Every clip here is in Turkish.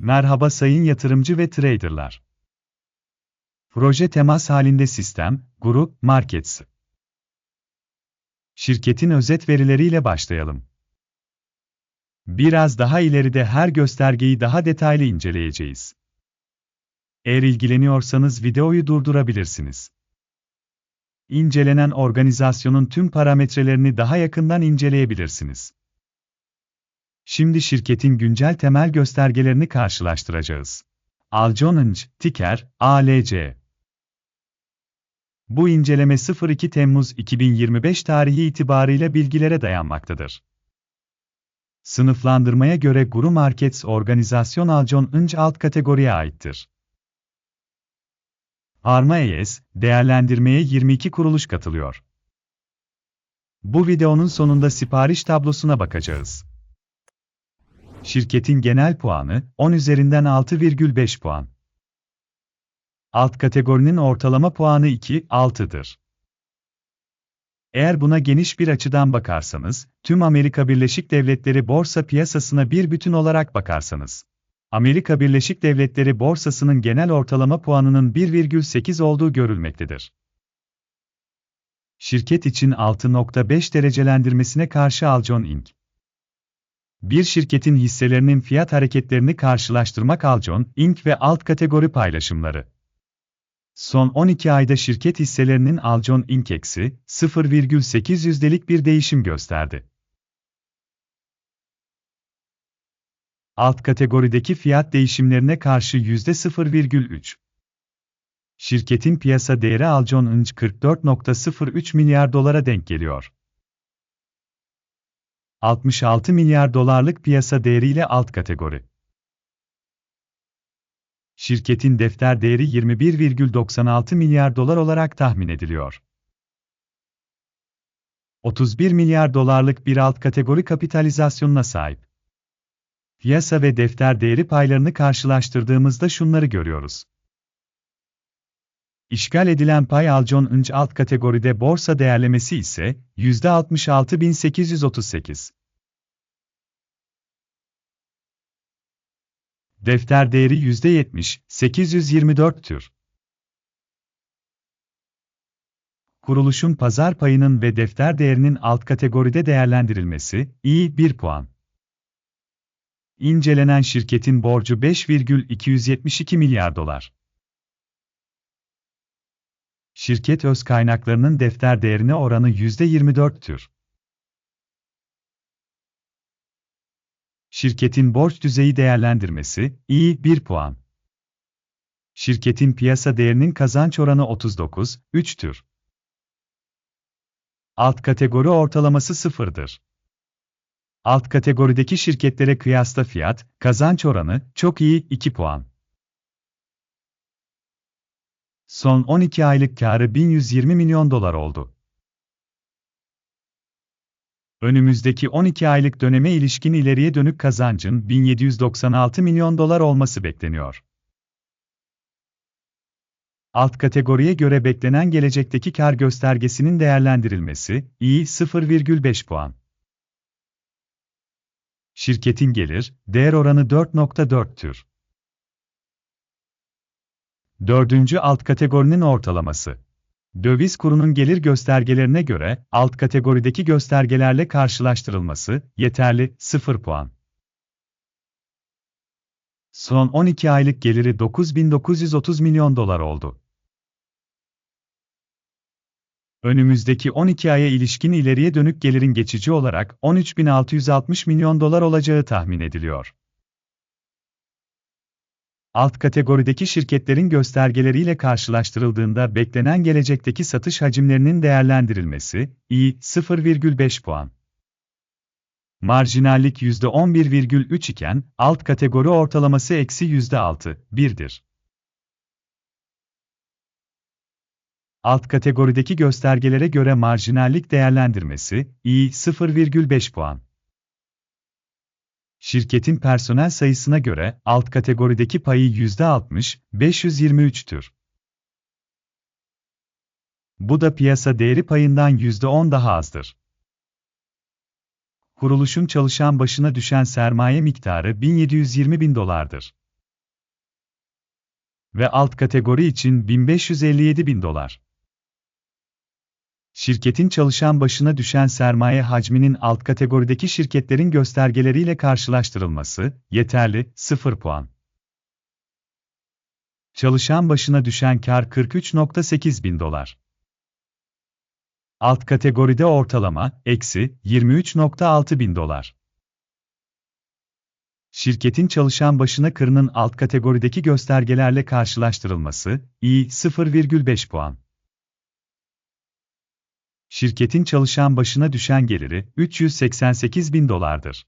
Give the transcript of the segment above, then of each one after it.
Merhaba sayın yatırımcı ve traderlar. Proje temas halinde sistem, grup, markets. Şirketin özet verileriyle başlayalım. Biraz daha ileride her göstergeyi daha detaylı inceleyeceğiz. Eğer ilgileniyorsanız videoyu durdurabilirsiniz. İncelenen organizasyonun tüm parametrelerini daha yakından inceleyebilirsiniz. Şimdi şirketin güncel temel göstergelerini karşılaştıracağız. Aljonunc, ticker, ALC. Bu inceleme 02 Temmuz 2025 tarihi itibarıyla bilgilere dayanmaktadır. Sınıflandırmaya göre Guru Markets organizasyon Aljon Inc alt kategoriye aittir. Arma ES, değerlendirmeye 22 kuruluş katılıyor. Bu videonun sonunda sipariş tablosuna bakacağız. Şirketin genel puanı 10 üzerinden 6,5 puan. Alt kategorinin ortalama puanı 2, 6'dır. Eğer buna geniş bir açıdan bakarsanız, tüm Amerika Birleşik Devletleri borsa piyasasına bir bütün olarak bakarsanız, Amerika Birleşik Devletleri borsasının genel ortalama puanının 1,8 olduğu görülmektedir. Şirket için 6.5 derecelendirmesine karşı Aljon Inc. Bir şirketin hisselerinin fiyat hareketlerini karşılaştırmak Aljon Inc. ve alt kategori paylaşımları. Son 12 ayda şirket hisselerinin Aljon Inc. eksi 0,8 yüzdelik bir değişim gösterdi. Alt kategorideki fiyat değişimlerine karşı %0,3. Şirketin piyasa değeri Aljon Inc. 44.03 milyar dolara denk geliyor. 66 milyar dolarlık piyasa değeriyle alt kategori. Şirketin defter değeri 21,96 milyar dolar olarak tahmin ediliyor. 31 milyar dolarlık bir alt kategori kapitalizasyonuna sahip. Piyasa ve defter değeri paylarını karşılaştırdığımızda şunları görüyoruz. İşgal edilen pay Aljon Inc. alt kategoride borsa değerlemesi ise %66.838. Defter değeri %70, 824 tür. Kuruluşun pazar payının ve defter değerinin alt kategoride değerlendirilmesi, iyi 1 puan. İncelenen şirketin borcu 5,272 milyar dolar. Şirket öz kaynaklarının defter değerine oranı %24'tür. Şirketin borç düzeyi değerlendirmesi, iyi 1 puan. Şirketin piyasa değerinin kazanç oranı 39, 3'tür. Alt kategori ortalaması sıfırdır. Alt kategorideki şirketlere kıyasla fiyat, kazanç oranı, çok iyi, 2 puan. Son 12 aylık karı 1120 milyon dolar oldu. Önümüzdeki 12 aylık döneme ilişkin ileriye dönük kazancın 1796 milyon dolar olması bekleniyor. Alt kategoriye göre beklenen gelecekteki kar göstergesinin değerlendirilmesi, iyi 0,5 puan. Şirketin gelir, değer oranı 4.4'tür. Dördüncü alt kategorinin ortalaması. Döviz kurunun gelir göstergelerine göre, alt kategorideki göstergelerle karşılaştırılması, yeterli, 0 puan. Son 12 aylık geliri 9930 milyon dolar oldu. Önümüzdeki 12 aya ilişkin ileriye dönük gelirin geçici olarak 13660 milyon dolar olacağı tahmin ediliyor. Alt kategorideki şirketlerin göstergeleriyle karşılaştırıldığında beklenen gelecekteki satış hacimlerinin değerlendirilmesi, iyi, 0,5 puan. Marjinallik %11,3 iken, alt kategori ortalaması eksi %6, 1'dir. Alt kategorideki göstergelere göre marjinallik değerlendirmesi, iyi, 0,5 puan. Şirketin personel sayısına göre alt kategorideki payı %60, 523'tür. Bu da piyasa değeri payından %10 daha azdır. Kuruluşun çalışan başına düşen sermaye miktarı 1720 bin dolardır. Ve alt kategori için 1557 bin dolar. Şirketin çalışan başına düşen sermaye hacminin alt kategorideki şirketlerin göstergeleriyle karşılaştırılması, yeterli, 0 puan. Çalışan başına düşen kar 43.8 bin dolar. Alt kategoride ortalama, eksi, 23.6 bin dolar. Şirketin çalışan başına kırının alt kategorideki göstergelerle karşılaştırılması, iyi, 0,5 puan. Şirketin çalışan başına düşen geliri, 388 bin dolardır.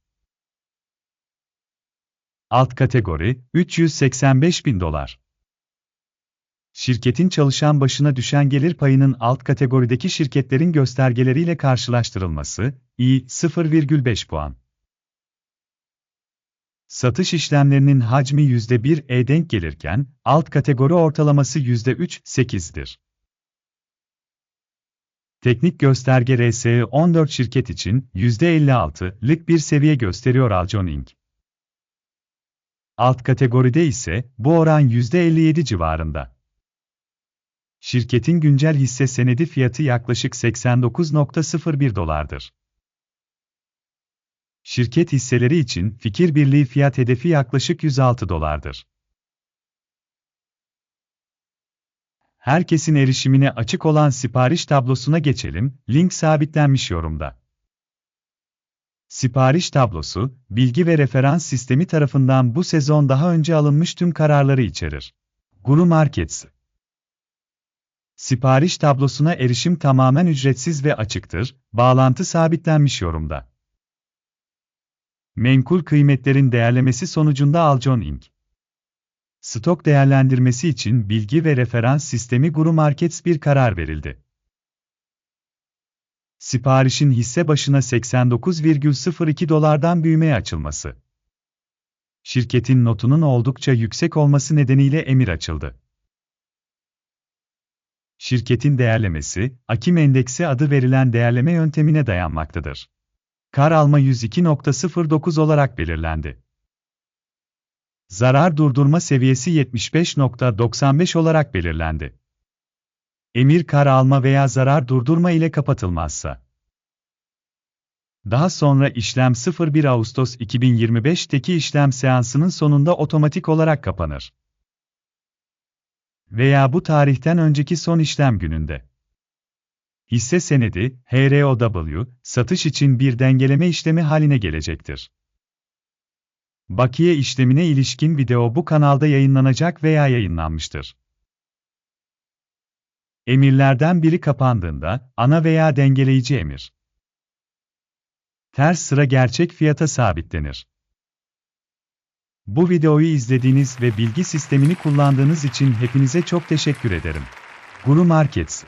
Alt kategori, 385 bin dolar. Şirketin çalışan başına düşen gelir payının alt kategorideki şirketlerin göstergeleriyle karşılaştırılması, iyi, 0,5 puan. Satış işlemlerinin hacmi %1'e denk gelirken, alt kategori ortalaması %3,8'dir. Teknik gösterge RSE 14 şirket için %56'lık bir seviye gösteriyor Aljon Inc. Alt kategoride ise bu oran %57 civarında. Şirketin güncel hisse senedi fiyatı yaklaşık 89.01 dolardır. Şirket hisseleri için fikir birliği fiyat hedefi yaklaşık 106 dolardır. Herkesin erişimine açık olan sipariş tablosuna geçelim, link sabitlenmiş yorumda. Sipariş tablosu, bilgi ve referans sistemi tarafından bu sezon daha önce alınmış tüm kararları içerir. Guru Markets Sipariş tablosuna erişim tamamen ücretsiz ve açıktır, bağlantı sabitlenmiş yorumda. Menkul kıymetlerin değerlemesi sonucunda Aljon Inc. Stok değerlendirmesi için bilgi ve referans sistemi Guru Markets bir karar verildi. Siparişin hisse başına 89,02 dolardan büyümeye açılması. Şirketin notunun oldukça yüksek olması nedeniyle emir açıldı. Şirketin değerlemesi, Akim Endeksi adı verilen değerleme yöntemine dayanmaktadır. Kar alma 102.09 olarak belirlendi. Zarar durdurma seviyesi 75.95 olarak belirlendi. Emir kar alma veya zarar durdurma ile kapatılmazsa. Daha sonra işlem 01 Ağustos 2025'teki işlem seansının sonunda otomatik olarak kapanır. Veya bu tarihten önceki son işlem gününde. Hisse senedi, HROW, satış için bir dengeleme işlemi haline gelecektir. Bakiye işlemine ilişkin video bu kanalda yayınlanacak veya yayınlanmıştır. Emirlerden biri kapandığında, ana veya dengeleyici emir. Ters sıra gerçek fiyata sabitlenir. Bu videoyu izlediğiniz ve bilgi sistemini kullandığınız için hepinize çok teşekkür ederim. Guru Markets